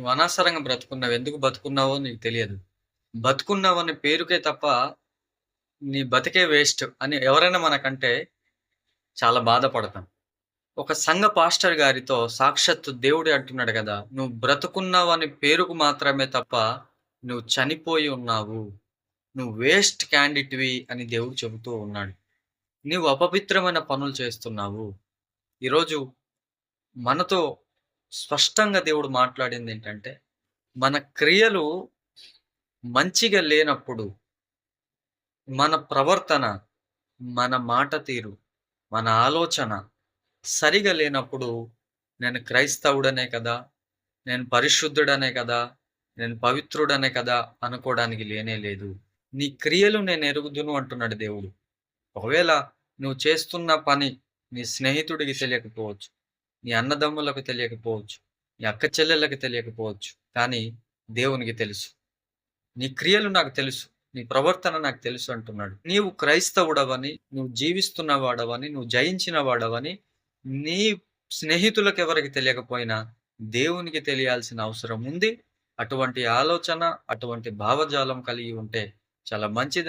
నువ్వు అనవసరంగా బ్రతుకున్నావు ఎందుకు బతుకున్నావో నీకు తెలియదు. బతుకున్నావు అనే పేరుకే తప్ప నీ బతికే వేస్ట్ అని ఎవరైనా మనకంటే చాలా బాధపడతాం. ఒక సంఘ పాస్టర్ గారితో సాక్షాత్తు దేవుడే అంటున్నాడు కదా నువ్వు బ్రతుకున్నావు అనే పేరుకు మాత్రమే తప్ప నువ్వు చనిపోయి ఉన్నావు. నువ్వు వేస్ట్ క్యాండిడేట్వి అని దేవుడు చెబుతూ ఉన్నాడు. నీవు అపవిత్రమైన పనులు చేస్తున్నావు. ఈరోజు మనతో స్పష్టంగా దేవుడు మాట్లాడింది ఏంటంటే మన క్రియలు మంచిగా లేనప్పుడు మన ప్రవర్తన మన మాట తీరు మన ఆలోచన సరిగా లేనప్పుడు నేను క్రైస్తవుడనే కదా నేను పరిశుద్ధుడనే కదా నేను పవిత్రుడనే కదా అనుకోవడానికి లేనే లేదు. నీ క్రియలు నేను ఎరుగుదును అంటున్నాడు దేవుడు. ఒకవేళ నువ్వు చేస్తున్న పని నీ స్నేహితుడికి తెలియకపోవచ్చు నీ అన్నదమ్ములకు తెలియకపోవచ్చు నీ అక్క చెల్లెళ్ళకి తెలియకపోవచ్చు కానీ దేవునికి తెలుసు. నీ క్రియలు నాకు తెలుసు నీ ప్రవర్తన నాకు తెలుసు అంటున్నాడు. నీవు క్రైస్తవుడవని నువ్వు జీవిస్తున్న వాడవని నువ్వు జయించిన వాడవని నీ స్నేహితులకు ఎవరికి తెలియకపోయినా దేవునికి తెలియాల్సిన అవసరం ఉంది. అటువంటి ఆలోచన అటువంటి భావజాలం కలిగి ఉంటే చాలా మంచిది.